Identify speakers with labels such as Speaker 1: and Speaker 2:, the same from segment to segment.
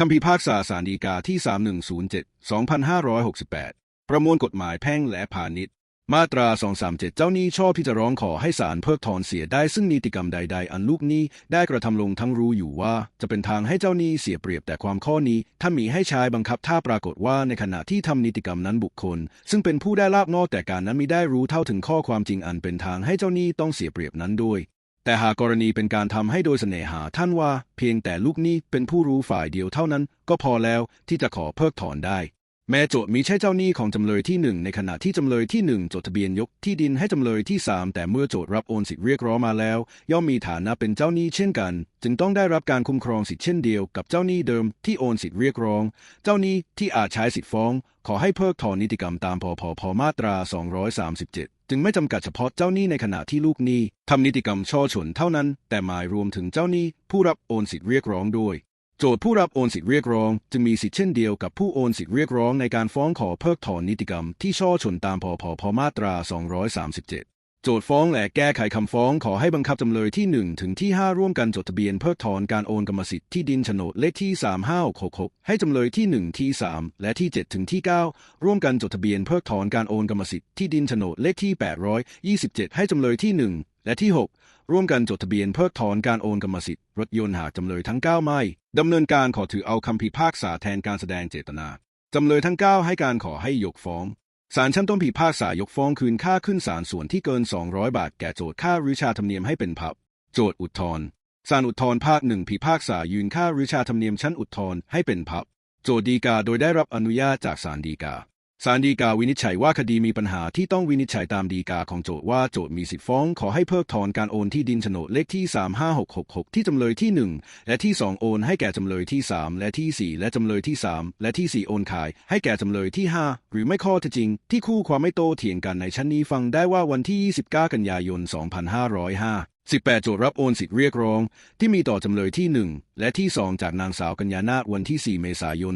Speaker 1: คำพิพากษาสารดีกาที่ 3107 2568 ประมวลกฎหมายแพ่งและพาณิชย์ มาตรา 237 เจ้าหนี้ชอบที่จะร้องขอให้ศาลเพิกถอนเสียได้ซึ่งนิติกรรมใด ๆ อันลูกหนี้ได้กระทำลงทั้งรู้อยู่ว่า จะเป็นทางให้เจ้าหนี้เสียเปรียบแต่ความข้อนี้ ถ้ามีให้ใช้บังคับถ้าปรากฏว่าในขณะที่ทำนิติกรรมนั้นบุคคล ซึ่งเป็นผู้ได้ลาบนอกแต่การนั้นมิได้รู้เท่าถึงข้อความจริงอันเป็นทางให้เจ้าหนี้ต้องเสียเปรียบนั้นด้วย แต่หากกรณีเป็นการทำให้โดยเสน่หาท่านว่า เพียงแต่ลูกหนี้เป็นผู้รู้ฝ่ายเดียวเท่านั้น ก็พอแล้วที่จะขอเพิกถอนได้ แม้โจทย์มิใช่เจ้าหนี้ของจำเลยที่หนึ่งในขณะที่จำเลยที่หนึ่งจดทะเบียนยกที่ดินให้จำเลยที่สามแต่เมื่อโจทย์รับโอนสิทธิเรียกร้องมาแล้ว ย่อมมีฐานะเป็นเจ้าหนี้เช่นกัน จึงต้องได้รับการคุ้มครองสิทธิเช่นเดียวกับเจ้าหนี้เดิมที่โอนสิทธิเรียกร้อง เจ้าหนี้ที่อาจใช้สิทธิฟ้อง ขอให้เพิกถอนนิติกรรมตามพพพมาตรา 237 จึงไม่จำกัดเฉพาะเจ้าหนี้ในขณะที่ลูกหนี้ทำนิติกรรมช่อฉนเท่านั้น แต่หมายรวมถึงเจ้าหนี้ผู้รับโอนสิทธิเรียกร้องด้วย โจทย์ผู้รับโอนสิทธิเรียกร้อง จึงมีสิทธิเช่นเดียวกับผู้โอนสิทธิเรียกร้องในการฟ้องขอเพิกถอนนิติกรรมที่ช่อฉนตามพพพมาตรา 237 โจทย์ฟ้องและแก้ไขคำฟ้องขอให้บังคับจำเลยที่ 1 ถึงที่ 5 ร่วมกันจดทะเบียนเพิกถอนการโอนกรรมสิทธิ์ที่ดินโฉนดเลขที่ 3566 ให้จำเลยที่ 1 ที่ 3 และที่ 7 ถึงที่ 9 ร่วมกันจดทะเบียนเพิกถอนการโอนกรรมสิทธิ์ที่ดินโฉนดเลขที่ 827 ให้จำเลยที่ 1 และที่ 6 ร่วมกันจดทะเบียนเพิกถอนการโอนกรรมสิทธิ์รถยนต์หากจำเลยทั้ง 9 ไม่ดำเนินการขอถือเอาคำพิพากษาแทนการแสดงเจตนาจำเลยทั้ง 9 ให้การขอให้ยกฟ้อง ศาลชั้นต้นพิพากษายกฟ้องคืนค่าขึ้นศาลส่วนที่เกิน 200 บาทแก่โจทย์ค่าริชาธรรมเนียมให้เป็นพับ โจทย์อุทธรณ์ศาลอุทธรณ์ภาคหนึ่งพิพากษายืนค่าริชาธรรมเนียมชั้นอุทธรณ์ให้เป็นพับ โจทย์ดีกาโดยได้รับอนุญาตจากศาลดีกา ศาลฎีกาวินิจฉัยว่าคดีมีปัญหาที่ต้องวินิจฉัยตามฎีกาของโจทย์ว่าโจทย์มีสิทธิฟ้อง ขอให้เพิกถอนการโอนที่ดินโฉนดเลขที่ 35666 ที่จำเลยที่ 1 และที่ 2 โอนให้แก่จำเลยที่ 3 และที่ 4 และจำเลยที่ 3 และที่ 4 โอนขาย ให้แก่จำเลยที่ 5 หรือไม่ข้อเท็จจริง ที่คู่ความไม่โต้เถียงกันในชั้นนี้ฟังได้ว่าวันที่ 29 กันยายน 2505 18 โจทย์รับโอนสิทธิเรียกร้อง ที่มีต่อจำเลยที่ 1 และที่ 2 จากนางสาวกัญญานาวันที่ 4 เมษายน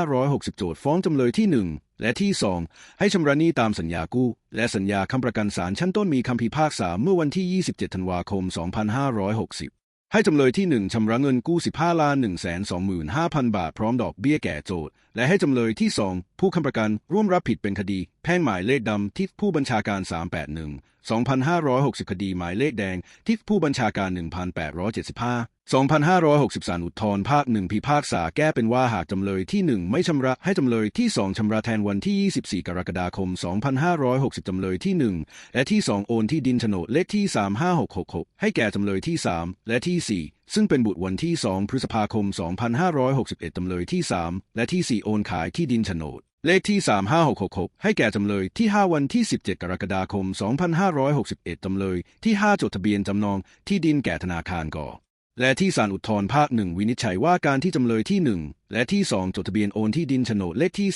Speaker 1: 2560 โจทย์ฟ้องจำเลยที่ 1 และที่ 2 ให้ชำระหนี้ตามสัญญากู้ และสัญญาค้ำประกันศาลชั้นต้นมีคำพิพากษาเมื่อวันที่ 27 ธันวาคม 2560 ให้จำเลยที่ 1ชำระเงินกู้ 15ล้าน125,000 บาท พร้อมดอกเบี้ยแก่โจทย์ และให้จำเลยที่ 2 ผู้ค้ำประกันร่วมรับผิดเป็นคดี แพ่งหมายเลขดำที่ผู้บัญชาการ 381 2,560 คดีหมายเลขแดงที่ผู้บัญชาการ 1,875 2,563 อุทธรณ์ภาคหนึ่งพิพากษาแก้เป็นว่าหากจำเลยที่ 1 ไม่ชำระให้จำเลยที่ 2ชำระแทนวันที่ 24 กรกฎาคม 2,560 จำเลยที่ 1 และที่ 2 โอนที่ดินโฉนดเลขที่ 35666 ให้แก่จำเลยที่ 3 และที่ 4ซึ่งเป็นบุตรวันที่ 2 พฤษภาคม 2561 จำเลยที่ 3 และที่ 4 โอนขายที่ดินโฉนด เลขที่ 35666 ให้แก่จำเลยที่ 5 วันที่ 17 กรกฎาคม 2561 จำเลยที่ 5 จดทะเบียนจำนองที่ดินแก่ธนาคารก่อ และที่ศาลอุทธรภาคหนึ่งวินิจฉัยว่าการที่จำเลยที่หนึ่ง และที่ 2 จดทะเบียนโอนที่ดินโฉนดเลขที่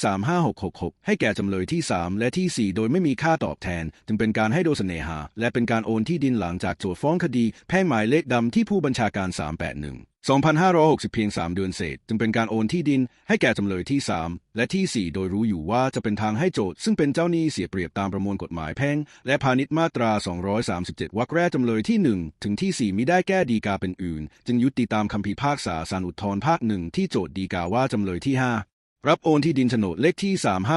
Speaker 1: 35666 ให้แก่จำเลยที่ 3 และที่ 4 โดยไม่มีค่าตอบแทน จึงเป็นการให้โดยเสน่หา และเป็นการโอนที่ดินหลังจากโจทฟ้องคดี แพ่งหมายเลขดำที่ผู้บัญชาการ 381 2,560 เพียง 3 เดือนเศษ จึงเป็นการโอนที่ดินให้แก่จำเลยที่ 3 และที่ 4 โดยรู้อยู่ว่าจะเป็นทางให้โจทย์ซึ่งเป็นเจ้าหนี้เสียเปรียบตามประมวลกฎหมายแพ่ง และพาณิชย์มาตรา 237 วรรคแรกจำเลยที่ 1 ถึงที่ 4 มิได้แก้ดีกาเป็นอื่น จึงยุติตามคำพิพากษาศาลอุทธรภาคหนึ่งที่โจทย์ดีกาว่าจำเลยที่ 5 รับโอนที่ดินโฉนดเลขที่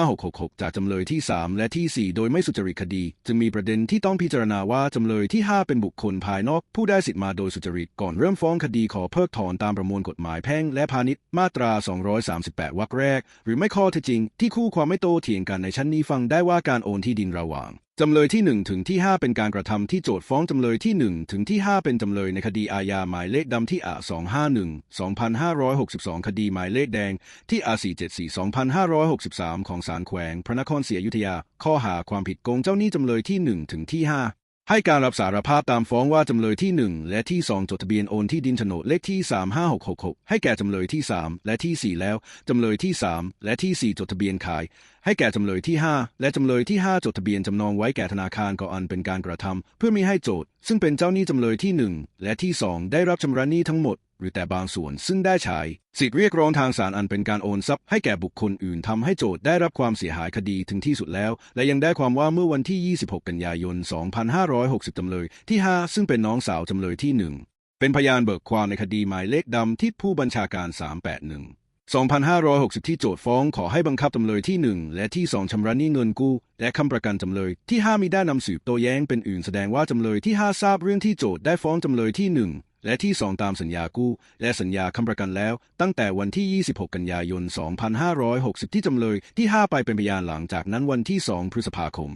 Speaker 1: 35666 จากจำเลยที่ 3 และที่ 4 โดยไม่สุจริตคดี จึงมีประเด็นที่ต้องพิจารณาว่าจำเลยที่ 5 เป็นบุคคลภายนอกผู้ได้สิทธิ์มาโดยสุจริตก่อนเริ่มฟ้องคดีขอเพิกถอนตามประมวลกฎหมายแพ่งและพาณิชย์มาตรา 238 วรรคแรก หรือไม่ข้อเท็จจริง ที่คู่ความไม่โต้เถียงกันในชั้นนี้ฟังได้ว่าการโอนที่ดินระหว่าง จำเลยที่1ถึงที่5เป็นการกระทำที่โจทก์ฟ้องจำเลยที่1ถึงที่5เป็นจำเลยในคดีอาญาหมายเลขดำที่อา251 2562 คดีหมายเลขแดงที่อา474 2563 ของศาลแขวง พระนครศรีอยุธยา ข้อหาความผิดโกงเจ้าหนี้จำเลยที่1ถึงที่5ให้การรับสารภาพตามฟ้องว่าจำเลยที่ 1 และที่ 2 จดทะเบียนโอนที่ดินโฉนดเลขที่ 35666 ให้แก่จำเลยที่ 3 และที่ 4 แล้วจำเลยที่ 3 และที่ 4 จดทะเบียนขาย ให้แก่จำเลยที่ 5 และจำเลยที่ 5 จดทะเบียนจำนองไว้แก่ธนาคารก่ออันเป็นการกระทำเพื่อมีให้โจทย์ ซึ่งเป็นเจ้าหนี้จำเลยที่ 1 และที่ 2 ได้รับชำระหนี้ทั้งหมด หรือแต่บางส่วนซึ่งได้ใช้สิทธิเรียกร้องทางศาลอันเป็นการโอนทรัพย์ให้แก่บุคคลอื่นทำให้โจทย์ได้รับความเสียหายคดีถึงที่สุดแล้ว และยังได้ความว่าเมื่อวันที่ 26 กันยายน 2560 จำเลยที่ 5 ซึ่งเป็นน้องสาวจำเลยที่ 1 เป็นพยานเบิกความในคดีหมายเลขดำที่ผู้บัญชาการ 381 2560 ที่โจทก์ฟ้องขอให้บังคับจำเลยที่ 1 และที่ 2ชำระหนี้เงินกู้ และคำประกันจำเลยที่ 5 มีได้นำสืบโต้แย้งเป็นอื่นแสดงว่าจำเลยที่ 5 ทราบเรื่องที่โจทก์ได้ฟ้องจำเลยที่ 1 และที่ 2 ตามสัญญากู้ และสัญญาคำประกันแล้ว ตั้งแต่วันที่ 26 กันยายน 2560 ที่จำเลยที่ 5 ไปเป็นพยานหลังจากนั้นวันที่ 2 พฤษภาคม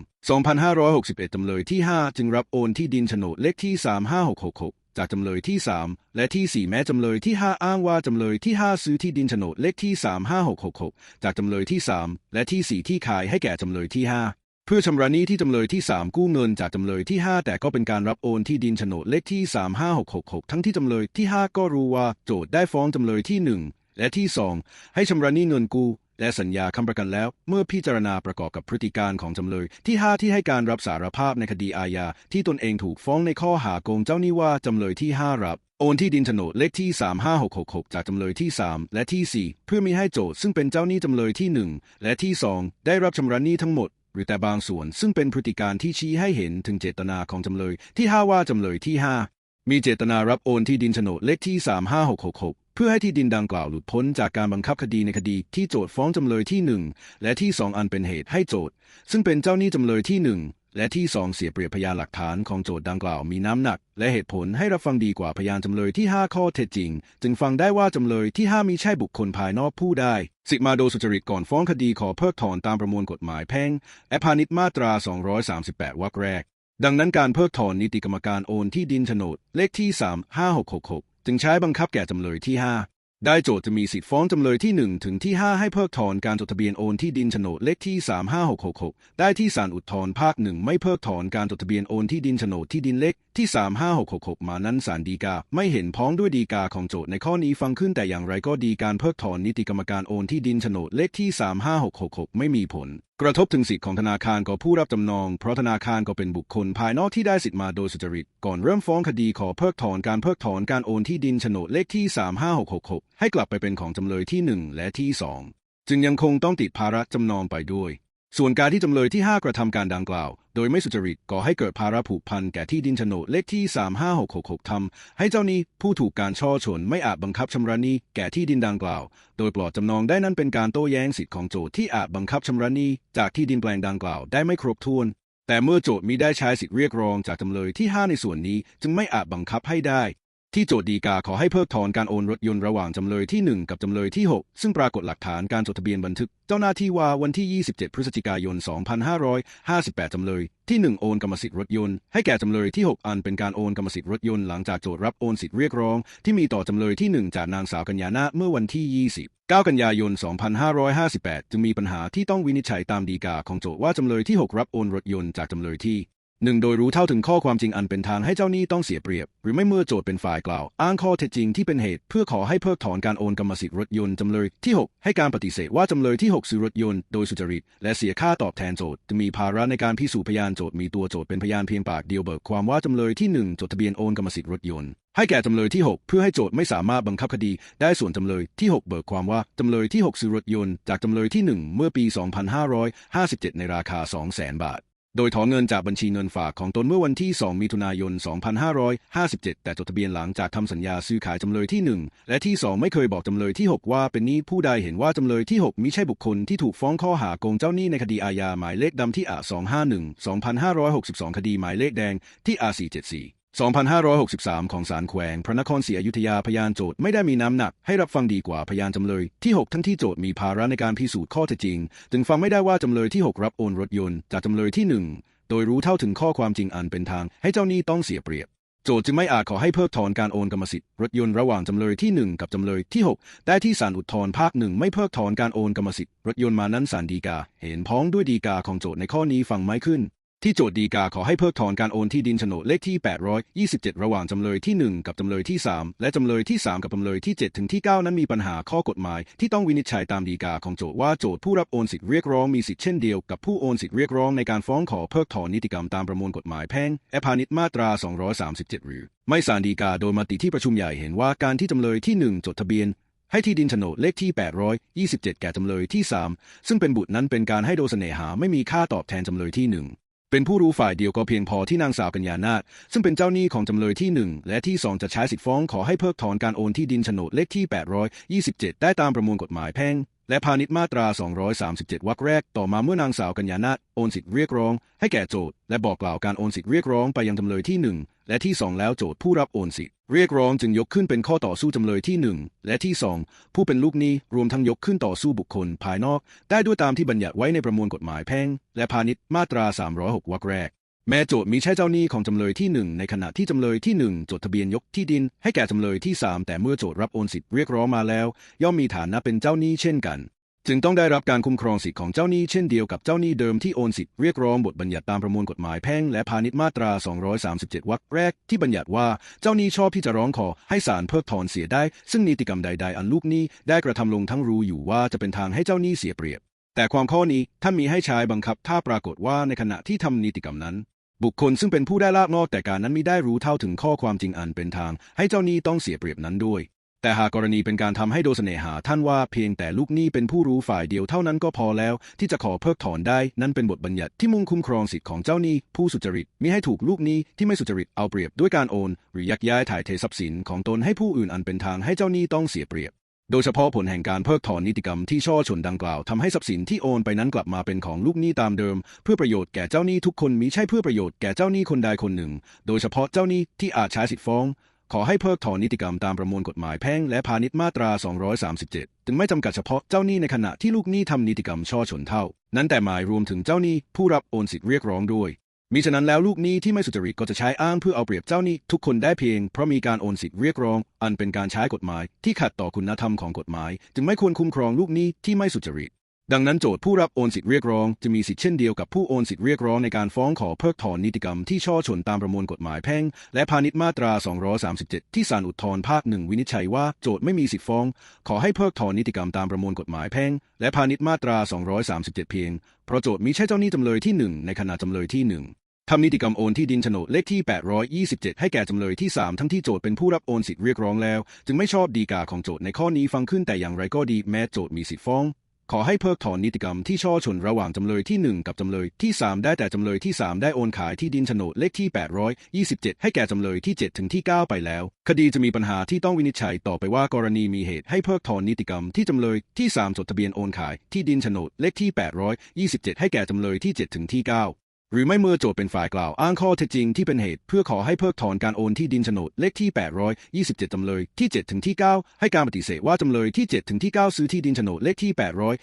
Speaker 1: 2561 จำเลยที่ 5 จึงรับโอนที่ดินโฉนดเลขที่ 35666 จากจำเลยที่ 3 และที่ 4 แม้จำเลยที่ 5 อ้างว่าจำเลยที่ 5 ซื้อที่ดินโฉนดเลขที่ 35666 จากจำเลยที่ 3 และที่ 4 ที่ขายให้แก่จำเลยที่ 5 เพื่อชำระหนี้ที่จำเลยที่ 3 กู้เงินจากจำเลยที่ 5 แต่ก็เป็นการรับโอนที่ดินโฉนดเลขที่ 35666 ทั้งที่จำเลยที่ 5 ก็รู้ว่าโจทย์ได้ฟ้องจำเลยที่ 1 และที่ 2 ให้ชำระหนี้เงินกู้ และสัญญาคำประกันแล้ว เมื่อพิจารณาประกอบกับพฤติการของจำเลย ที่ 5 ที่ให้การรับสารภาพในคดีอาญาที่ตนเองถูกฟ้องในข้อหาโกงเจ้าหนี้ว่าจำเลยที่ 5 รับ โอนที่ดินโฉนดเลขที่ 35666 จากจำเลยที่ 3 และที่ 4 เพื่อมีให้โจทย์ซึ่งเป็นเจ้าหนี้จำเลยที่ 1 และที่ 2 ได้รับชำระหนี้ทั้งหมดหรือแต่บางส่วนซึ่งเป็นพฤติการที่ชี้ให้เห็นถึงเจตนาของจำเลยที่ 5 ว่าจำเลยที่ 5 มีเจตนารับโอนที่ดินโฉนดเลขที่ 35666 เพื่อให้ที่ดินดังกล่าวหลุดพ้นจากการบังคับคดีในคดีที่โจทย์ฟ้องจำเลยที่1และที่2อันเป็นเหตุให้โจทย์ซึ่งเป็นเจ้าหนี้จำเลยที่1และที่2เสียเปรียบพยานหลักฐานของโจทย์ดังกล่าวมีน้ำหนัก และเหตุผลให้รับฟังดีกว่าพยานจำเลยที่ 5 ข้อเท็จจริง จึงฟังได้ว่าจำเลยที่ 5 มีใช่บุคคลภายนอกผู้ได้ สิมาโดสุจริตก่อนฟ้องคดีขอเพิกถอนตามประมวลกฎหมายแพ่งและพาณิชย์มาตรา 238 วรรคแรก ดังนั้นการเพิกถอนนิติกรรมการโอนที่ดินโฉนดเลขที่ 35666 จึงใช้บังคับแก่จำเลยที่ 5 ได้โจทย์จะมีสิทธิ์ฟ้องจำเลยที่ 1 ถึงที่ 5 ให้เพิกถอนการจดทะเบียนโอนที่ดินโฉนดเลขที่ 35666 ได้ที่ศาลอุทธรภาคหนึ่งไม่เพิกถอนการจดทะเบียนโอนที่ดินโฉนดที่ดินเลขที่ 35666 มานั้นศาลฎีกา ไม่เห็นพ้องด้วยฎีกาของโจทย์ในข้อนี้ฟังขึ้นแต่อย่างไรก็ดีการเพิกถอนนิติกรรมการโอนที่ดินโฉนดเลขที่ 35666 ไม่มีผล กระทบถึงสิทธิของธนาคารก็ผู้รับจำนอง เพราะธนาคารก็เป็นบุคคลภายนอกที่ได้สิทธิมาโดยสุจริต ก่อนเริ่มฟ้องคดีขอเพิกถอนการเพิกถอนการโอนที่ดินโฉนดเลขที่ 35666 ให้กลับไปเป็นของจำเลยที่ 1 และที่ 2 จึงยังคงต้องติดภาระจำนองไปด้วย ส่วนการที่จำเลยที่ 5 กระทำการดังกล่าว โดยไม่สุจริตก่อให้เกิดภาระผูกพันแก่ที่ดินโฉนดเลขที่ 35666ทำให้เจ้าหนี้ผู้ถูกการช่อชนไม่อาจบังคับชำระหนี้แก่ที่ดินดังกล่าว โดยปลอดจำนองได้นั้นเป็นการโต้แย้งสิทธิของโจทย์ที่อาจบังคับชำระหนี้จากที่ดินแปลงดังกล่าวได้ไม่ครบถ้วน แต่เมื่อโจทย์มิได้ใช้สิทธิเรียกร้องจากจำเลยที่ 5 ในส่วนนี้จึงไม่อาจบังคับให้ได้ ที่โจทย์ดีกาขอให้เพิกถอนการโอนรถยนต์ระหว่างจำเลยที่ 1 กับจำเลยที่ 6 ซึ่งปรากฏหลักฐานการจดทะเบียนบันทึก เจ้าหน้าที่ว่าวันที่ 27 พฤศจิกายน 2558 จำเลยที่ 1 โอนกรรมสิทธิ์รถยนต์ให้แก่จำเลยที่ 6 อันเป็นการโอนกรรมสิทธิ์รถยนต์หลังจากโจทย์รับโอนสิทธิ์เรียกร้อง ที่มีต่อจำเลยที่ 1 จากนางสาวกัญญานาเมื่อวันที่ 20 9 กันยายน 2558 จึงมีปัญหาที่ต้องวินิจฉัยตามดีกาของโจทย์ว่าจำเลยที่ 6 รับโอนรถยนต์จากจำเลยที่ หนึ่งโดยรู้เท่าถึงข้อความจริงอันเป็นทางให้เจ้าหนี้ต้องเสียเปรียบ หรือไม่เมื่อโจทย์เป็นฝ่ายกล่าว อ้างข้อเท็จจริงที่เป็นเหตุ เพื่อขอให้เพิกถอนการโอนกรรมสิทธิ์รถยนต์จำเลยที่ 6 ให้การปฏิเสธว่าจำเลยที่ 6 ซื้อรถยนต์โดยสุจริต และเสียค่าตอบแทนโจทย์จะมีภาระในการพิสูจน์พยานโจทย์มีตัวโจทย์เป็นพยานเพียงปากเดียวเบิกความว่าจำเลยที่ 1 จดทะเบียนโอนกรรมสิทธิ์รถยนต์ให้แก่จำเลยที่ 6 เพื่อให้โจทย์ไม่สามารถบังคับคดี ได้ส่วนจำเลยที่ 6 เบิกความว่าจำเลยที่ 6 ซื้อรถยนต์จากจำเลยที่ 1 เมื่อปี 2557 ในราคา 200,000 บาท โดยถอนเงินจากบัญชีเงินฝากของตนเมื่อวันที่ 2 มิถุนายน 2557 แต่จดทะเบียนหลังจากทำสัญญาซื้อขายจำเลยที่ 1 และที่ 2 ไม่เคยบอกจำเลยที่ 6 ว่าเป็นหนี้ผู้ใดเห็นว่าจำเลยที่ 6 มิใช่บุคคลที่ถูกฟ้องข้อหาโกงเจ้าหนี้ในคดีอาญาหมายเลขดำที่อา251 2562 คดีหมายเลขแดงที่อา474 2563 ของศาลแขวง พระนครศรีอยุธยาพยานโจทย์ไม่ได้มีน้ำหนัก ให้รับฟังดีกว่าพยานจำเลยที่6ทั้งที่โจทย์มีภาระในการพิสูจน์ข้อเท็จจริง จึงฟังไม่ได้ว่าจำเลยที่ 6 รับโอนรถยนต์จากจำเลยที่ 1 โดยรู้เท่าถึงข้อความจริงอันเป็นทาง ให้เจ้าหนี้ต้องเสียเปรียบ โจทย์จึงไม่อาจขอให้เพิกถอนการโอนกรรมสิทธิ์รถยนต์ระหว่างจำเลยที่ 1 กับจำเลยที่6ได้ที่ศาลอุทธรณ์ภาคหนึ่งไม่เพิกถอนการโอนกรรมสิทธิ์รถยนต์มานั้นศาลฎีกา เห็นพ้องด้วยฎีกาของโจทย์ในข้อนี้ฟังไม่ขึ้น ที่โจทย์ฎีกาขอให้เพิกถอนการโอนที่ดินโฉนดเลขที่ 827 ระหว่างจำเลยที่ 1 กับจำเลยที่ 3 และจำเลยที่ 3 กับจำเลยที่ 7 ถึงที่ 9 นั้นมีปัญหาข้อกฎหมาย ที่ต้องวินิจฉัยตามฎีกาของโจทย์ว่าโจทย์ผู้รับโอนสิทธิเรียกร้องมีสิทธิเช่นเดียวกับผู้โอนสิทธิเรียกร้องในการฟ้องขอเพิกถอนนิติกรรมตามประมวลกฎหมายแพ่งและพาณิชย์มาตรา 237 หรือ ไม่ศาลฎีกาโดยมติที่ประชุมใหญ่เห็นว่าการที่จำเลยที่ 1 จดทะเบียนให้ที่ดินโฉนดเลขที่ 827 แก่จำเลยที่ 3 ซึ่งเป็นบุตรนั้นเป็นการให้โดยเสน่หาไม่มีค่าตอบแทนจำเลยที่ 1 เป็นผู้รู้ฝ่ายเดียวก็เพียงพอที่นางสาวกัญญานาถซึ่งเป็นเจ้าหนี้ของจำเลยที่หนึ่งและที่สองจะใช้สิทธิฟ้องขอให้เพิกถอนการโอนที่ดินโฉนดเลขที่ 827 ได้ตามประมวลกฎหมายแพ่ง และพาณิชย์มาตรา 237 วรรคแรก ต่อมาเมื่อนางสาวกัญญานาถโอนสิทธิเรียกร้อง ให้แก่โจทย์และบอกกล่าวการโอนสิทธิเรียกร้องไปยังจำเลยที่หนึ่งและที่สองแล้วโจทย์ผู้รับโอนสิทธิเรียกร้องจึงยกขึ้นเป็นข้อต่อสู้จำเลยที่หนึ่งและที่สองผู้เป็นลูกหนี้รวมทั้งยกขึ้นต่อสู้บุคคล ภายนอก ได้ด้วยตามที่บัญญัติไว้ในประมวลกฎหมายแพ่งและพาณิชย์มาตรา 306 วรรคแรก แม้โจทย์มีใช่เจ้าหนี้ของจำเลยที่หนึ่งในขณะที่จำเลยที่หนึ่งจดทะเบียนยกที่ดิน ให้แก่จำเลยที่สามแต่เมื่อโจทย์รับโอนสิทธิ์เรียกร้องมาแล้ว ย่อมมีฐานะเป็นเจ้าหนี้เช่นกัน จึงต้องได้รับการคุ้มครองสิทธิ์ของเจ้าหนี้เช่นเดียวกับเจ้าหนี้เดิมที่โอนสิทธิ์เรียกร้องบทบัญญัติตามประมวลกฎหมายแพ่งและพาณิชย์มาตรา 237 วรรคแรกที่บัญญัติว่าเจ้าหนี้ชอบที่จะร้องขอให้ศาลเพิกถอนเสียได้ ซึ่งนิติกรรมใด ๆ อันลูกหนี้ได้กระทำลงทั้งรู้อยู่ว่าจะเป็นทางให้เจ้าหนี้เสียเปรียบแต่ความข้อนี้ท่านมีให้ใช้บังคับถ้าปรากฏว่าในขณะที่ทำนิติกรรมนั้น บุคคลซึ่งเป็นผู้ได้ลาบนอกแต่การนั้นมิได้รู้เท่าถึงข้อความจริงอันเป็นทาง ให้เจ้าหนี้ต้องเสียเปรียบนั้นด้วย แต่หากกรณีเป็นการทำให้โดยเสน่หาท่านว่าเพียงแต่ลูกหนี้เป็นผู้รู้ฝ่ายเดียวเท่านั้นก็พอแล้ว ที่จะขอเพิกถอนได้ นั่นเป็นบทบัญญัติที่มุ่งคุ้มครองสิทธิของเจ้าหนี้ผู้สุจริตมิให้ถูกลูกหนี้ที่ไม่สุจริตเอาเปรียบด้วยการโอน หรือยักย้ายถ่ายเททรัพย์สินของตนให้ผู้อื่นอันเป็นทางให้เจ้าหนี้ต้องเสียเปรียบ โดยเฉพาะผลแห่งการเพิกถอนนิติกรรมที่ช่อชนดังกล่าวทำให้ทรัพย์สินที่โอนไปนั้นกลับมาเป็นของลูกหนี้ตามเดิม เพื่อประโยชน์แก่เจ้าหนี้ทุกคนมิใช่เพื่อประโยชน์แก่เจ้าหนี้คนใดคนหนึ่ง โดยเฉพาะเจ้าหนี้ที่อาจใช้สิทธิฟ้อง ขอให้เพิกถอนนิติกรรมตามประมวลกฎหมายแพ่งและพาณิชย์มาตรา 237จึงไม่จำกัดเฉพาะเจ้าหนี้ในขณะที่ลูกหนี้ทำนิติกรรมช่อชนเท่า นั้นแต่หมายรวมถึงเจ้าหนี้ผู้รับโอนสิทธิเรียกร้องด้วย มิฉะนั้นแล้วลูกหนี้ที่ไม่สุจริตก็จะใช้อ้างเพื่อเอาเปรียบเจ้าหนี้ทุกคนได้เพียงเพราะมีการโอนสิทธิเรียกร้อง อันเป็นการใช้กฎหมายที่ขัดต่อคุณธรรมของกฎหมาย จึงไม่ควรคุ้มครองลูกหนี้ที่ไม่สุจริต ดังนั้นโจทย์ผู้รับโอนสิทธิเรียกร้องจะมีสิทธิเช่นเดียวกับผู้โอนสิทธิเรียกร้องในการฟ้องขอเพิกถอนนิติกรรมที่ช่อชนตามประมวลกฎหมายแพ่ง และพาณิชย์มาตรา 237 ที่ศาลอุทธรณ์ภาคหนึ่งวินิจฉัยว่าโจทย์ไม่มีสิทธิฟ้อง ขอให้เพิกถอนนิติกรรมตามประมวลกฎหมายแพ่ง และพาณิชย์มาตรา 237 เพียง เพราะโจทย์มีใช่เจ้าหนี้จำเลยที่หนึ่งในขณะจำเลยที่หนึ่ง ทำนิติกรรมโอนที่ดินโฉนดเลขที่ 827 ให้แก่จำเลยที่ 3 ทั้งที่โจทย์เป็นผู้รับโอนสิทธิเรียกร้องแล้ว จึงไม่ชอบดีกาของโจทย์ในข้อนี้ฟังขึ้นแต่อย่างไรก็ดีแม้โจทย์มีสิทธิฟ้อง ขอให้เพิกถอนนิติกรรมที่ช่อชนระหว่างจำเลยที่ 1 กับจำเลยที่ 3 ได้แต่จำเลยที่ 3 ได้โอนขายที่ดินโฉนดเลขที่ 827 ให้แก่จำเลยที่ 7 ถึงที่ 9 ไปแล้ว คดีจะมีปัญหาที่ต้องวินิจฉัยต่อไปว่ากรณีมีเหตุให้เพิกถอนนิติกรรมที่จำเลยที่ 3 จดทะเบียนโอนขายที่ดินโฉนดเลขที่ 827 ให้แก่จำเลยที่ 7 ถึงที่ 9 หรือไม่เมื่อโจทย์เป็นฝ่ายกล่าว อ้างข้อเท็จจริงที่เป็นเหตุ เพื่อขอให้เพิกถอนการโอนที่ดินโฉนดเลขที่ 827 จำเลยที่ 7 ถึงที่ 9 ให้การปฏิเสธว่าจำเลยที่ 7 ถึงที่ 9 ซื้อที่ดินโฉนดเลขที่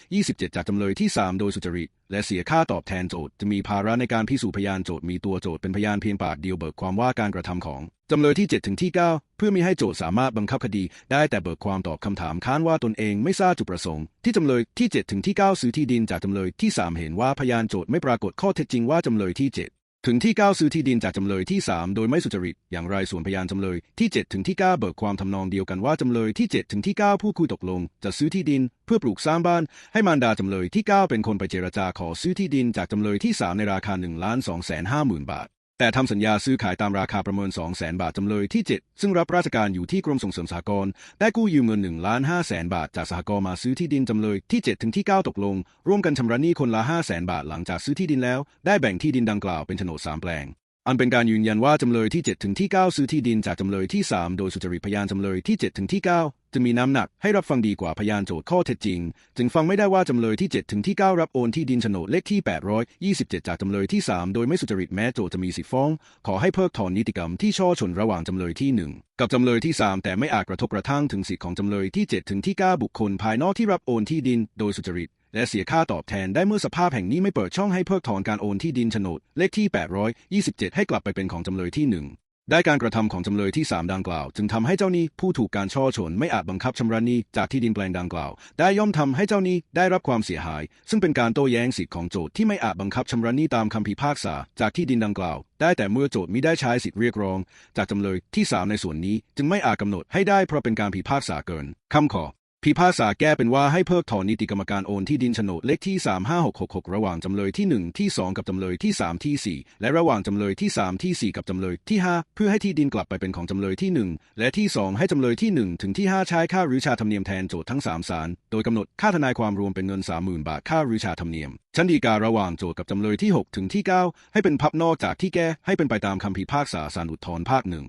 Speaker 1: 827 จากจำเลยที่ 3 โดยสุจริต และเสียค่าตอบแทนโจทย์จะมีภาระในการพิสูจน์พยานโจทย์มีตัวโจทย์เป็นพยานเพียงปากเดียวเบิกความว่าการกระทำของ จำเลยที่ 7 ถึงที่ 9 เพื่อมีให้โจทย์สามารถบังคับคดีได้แต่เบิกความตอบคำถามค้านว่าตนเองไม่ทราบจุดประสงค์ ที่จำเลยที่ 7 ถึงที่ 9 ซื้อที่ดินจากจำเลยที่ 3 เห็นว่าพยานโจทย์ไม่ปรากฏข้อเท็จจริงว่าจำเลยที่ 7 ถึงที่ 9 ซื้อที่ดินจากจำเลยที่ 3 โดยไม่สุจริต อย่างไรส่วนพยานจำเลยที่ 7 ถึงที่ 9 เบิกความทำนองเดียวกันว่าจำเลยที่ 7 ถึงที่ 9 ผู้คุยตกลง จะซื้อที่ดิน เพื่อปลูกสร้างบ้าน ให้มารดาจำเลยที่ 9 เป็นคนไปเจรจาขอซื้อที่ดินจากจำเลยที่ 3 ในราคา1ล้าน2แสน5หมื่นบาท แต่ทำสัญญาซื้อขายตามราคาประเมิน 2 0 0แสนบาทจำเลยที่ 7 ซึ่งรับราชการอยู่ที่กรมส่งเสริมสหกรณ์ได้กู้ยืมเงิน1ล้าน5แสนบาทจากสหกรณ์มาซื้อที่ดินจำเลยที่ 7 ถึงที่ 9 ตกลง ร่วมกันชำระหนี้คนละ5แสนบาทหลังจากซื้อที่ดินแล้ว ได้แบ่งที่ดินดังกล่าวเป็นโฉนด3แปลง อันเป็นการยืนยันว่าจำเลยที่ 7 ถึงที่ 9 ซื้อที่ดินจากจำเลยที่ 3 โดยสุจริตพยานจำเลยที่ 7 ถึงที่ 9 จะมีน้ำหนักให้รับฟังดีกว่าพยานโจทย์ข้อเท็จจริง จึงฟังไม่ได้ว่าจำเลยที่ 7 ถึงที่ 9 รับโอนที่ดินโฉนดเลขที่ 827 จากจำเลยที่ 3 โดยไม่สุจริตแม้โจทย์จะมีสิทธิฟ้อง ขอให้เพิกถอนนิติกรรมที่ช่อชนระหว่างจำเลยที่ 1 กับจำเลยที่ 3 แต่ไม่อาจกระทบกระทั่งถึงสิทธิของจำเลยที่ 7 ถึงที่ 9 บุคคลภายนอกที่รับโอนที่ดิน โดยสุจริต และเสียค่าตอบแทนได้เมื่อสภาพแห่งนี้ไม่เปิดช่องให้เพิกถอนการโอนที่ดินโฉนดเลขที่ 827 ให้กลับไปเป็นของจำเลยที่1ได้การกระทำของจำเลยที่ 3 ดังกล่าว จึงทำให้เจ้าหนี้ผู้ถูกการช่อชนไม่อาจบังคับชำระหนี้จากที่ดินแปลงดังกล่าว ได้ย่อมทำให้เจ้าหนี้ได้รับความเสียหาย ซึ่งเป็นการโต้แย้งสิทธิของโจทย์ที่ไม่อาจบังคับชำระหนี้ตามคำพิพากษาจากที่ดินดังกล่าว ได้แต่เมื่อโจทย์มิได้ใช้สิทธิเรียกร้อง จากจำเลยที่ 3 ในส่วนนี้จึงไม่อาจกำหนดให้ได้เพราะเป็นการพิพากษาเกินคำขอ พิพากษาแก้เป็นว่าให้เพิกถอนนิติกรรมการโอนที่ดินโฉนดเลขที่ 35666 ระหว่างจำเลยที่ 1 ที่ 2 กับจำเลยที่ 3 ที่ 4 และระหว่างจำเลยที่ 3 ที่ 4 กับจำเลยที่ 5 เพื่อให้ที่ดินกลับไปเป็นของจำเลยที่ 1 และที่ 2 ให้จำเลยที่ 1 ถึงที่ 5 ใช้ค่ารื้อชาธรรมเนียมแทนโจทย์ทั้ง 3 ศาล โดยกำหนดค่าทนายความรวมเป็นเงิน 30,000 บาทค่ารื้อชาธรรมเนียม ชั้นฎีการะหว่างโจทย์กับจำเลยที่ 6 ถึงที่ 9 ให้เป็นพับนอกจากที่แก้ให้เป็นไปตามคำพิพากษาศาลอุทธรณ์ภาคหนึ่ง